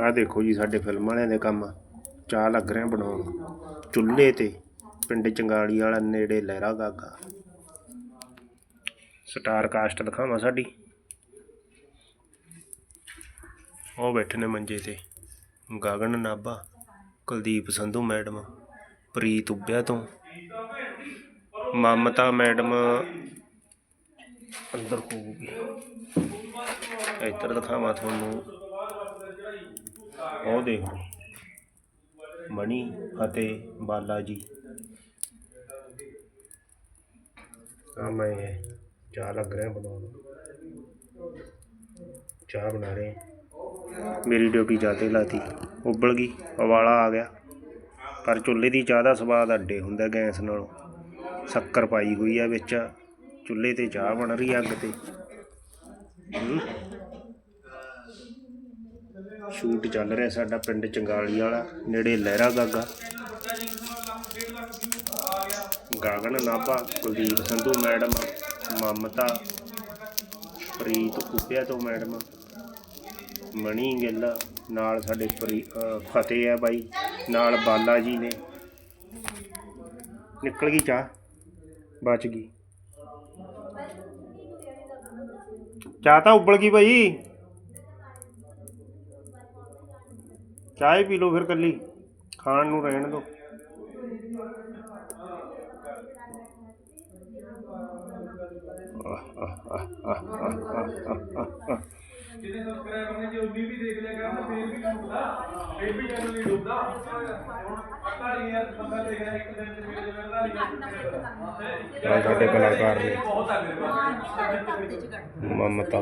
ਆਹ ਦੇਖੋ ਜੀ ਸਾਡੇ ਫਿਲਮ ਵਾਲਿਆਂ ਦੇ ਕੰਮ। ਚਾਹ ਲੱਗ ਰਿਹਾ ਬਣਾਉਣ। ਚੁੱਲ੍ਹੇ ਤੇ, ਪਿੰਡ ਚੰਗਾਲੀ ਵਾਲਾ ਨੇੜੇ ਲਹਿਰਾ ਗਾਗਾ। ਸਟਾਰ ਕਾਸਟ ਦਿਖਾਵਾਂ ਸਾਡੀ। ਉਹ ਬੈਠੇ ਨੇ ਮੰਜੇ ਤੇ। ਗਗਨ ਨਾਭਾ, ਕੁਲਦੀਪ ਸੰਧੂ ਮੈਡਮ, ਪ੍ਰੀਤ ਉੱਬਿਆ ਤੋਂ। ਮਮਤਾ ਮੈਡਮ ਅੰਦਰ ਹੋਊਗੀ ਇੱਧਰ ਦਿਖਾਵਾਂ ਤੁਹਾਨੂੰ। ਉਹ ਦੇਖੋ ਮਣੀ ਅਤੇ ਬਾਲਾ ਜੀ। ਆ ਮੈਂ ਚਾਹ ਲੱਗ ਰਿਹਾ ਬਣਾਉਣ। ਚਾਹ ਬਣਾ ਰਹੇ ਮੇਰੀ ਡਿਊਟੀ ਜਾਤੇ ਲਾਤੀ। ਉਬਲ ਗਈ, ਉਬਾਲਾ ਆ ਗਿਆ। ਪਰ ਚੁੱਲ੍ਹੇ ਦੀ ਚਾਹ ਦਾ ਸਵਾਦ ਅੱਡੇ ਹੁੰਦਾ ਗੈਸ ਨਾਲੋਂ। ਸ਼ੱਕਰ ਪਾਈ ਹੋਈ ਆ ਵਿੱਚ। ਚੁੱਲ੍ਹੇ ਤੇ ਚਾਹ ਬਣ ਰਹੀ ਆ ਅੱਗ ਤੇ। ਸ਼ੂਟ ਚੱਲ ਰਿਹਾ ਸਾਡਾ ਪਿੰਡ ਚੰਗਾਲੀ ਵਾਲਾ, ਨੇੜੇ ਲਹਿਰਾ ਗਾਗਾ। ਗਾਗਨ ਨਾਭਾ, ਕੁਲਦੀਪ ਸੰਧੂ ਮੈਡਮ, ਮਮਤਾ, ਪ੍ਰੀਤ ਕੁੱਪਿਆ ਤੋਂ ਮੈਡਮ, ਮਣੀ ਗਿੱਲ, ਨਾਲ ਸਾਡੇ ਫਤਿਹ ਹੈ ਬਾਈ, ਨਾਲ ਬਾਲਾ ਜੀ ਨੇ। ਨਿਕਲ ਗਈ ਚਾਹ, ਬਚ ਗਈ। ਚਾਹ ਤਾਂ ਉਬਲ ਗਈ ਭਾਈ ਚਾਹ ਹੀ ਪੀ ਲਓ ਫਿਰ ਕੱਲੀ ਖਾਣ ਨੂੰ ਰਹਿਣ ਦਿਓ। ਜਿਹਨੇ ਸਬਸਕ੍ਰਾਈਬਰ ਨੇ ਜੇ। 19 ਵੀ ਦੇਖ ਲਿਆ ਕਰਨ ਫੇਰ ਵੀ ਡੁੱਬਦਾ ਫੇਰ ਵੀ ਚੈਨਲ ਨਹੀਂ ਡੁੱਬਦਾ ਹੁਣ 48000 ਬੰਦਾ ਦੇਖ ਰਿਹਾ ਇੱਕ ਦਿਨ ਚ ਮੇਰੇ ਜਿਵੇਂ 48000 ਆਹ ਸਾਡੇ ਕਲਾਕਾਰ ਨੇ ਬਹੁਤ ਆ ਮੇਰੇ ਪਾਸ ਮਮਤਾ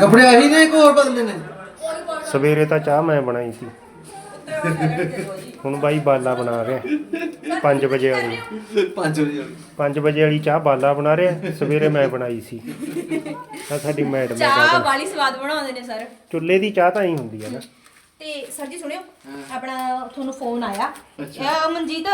ਕੱਪੜੇ ਆਹੀ ਨੇ ਇੱਕ ਹੋਰ ਬਦਲੇ ਨੇ? ਸਵੇਰੇ ਤਾਂ ਚਾਹ ਮੈਂ ਬਣਾਈ ਸੀ। ਹੁਣ ਬਾਈ ਬਾਲਾ ਬਣਾ ਰਿਹਾ। 5 ਵਜੇ ਵਾਲੀ। 5 ਵਜੇ 5 ਵਜੇ ਵਾਲੀ ਚਾਹ ਬਾਲਾ ਬਣਾ ਰਿਹਾ। ਸਵੇਰੇ ਮੈਂ ਬਣਾਈ ਸੀ। ਆ ਸਾਡੀ ਮੈਡਮ ਚਾਹ। ਵਾਲੀ ਸਵਾਦ ਬਣਾਉਂਦੇ ਨੇ ਸਰ। ਚੁੱਲ੍ਹੇ ਦੀ ਚਾਹ ਤਾਂ ਹੀ ਹੁੰਦੀ ਹੈ ਨਾ। ਤੇ ਸਰ ਜੀ ਸੁਣਿਓ ਆਪਣਾ ਤੁਹਾਨੂੰ ਫੋਨ ਆਇਆ। ਮਨਜੀਤ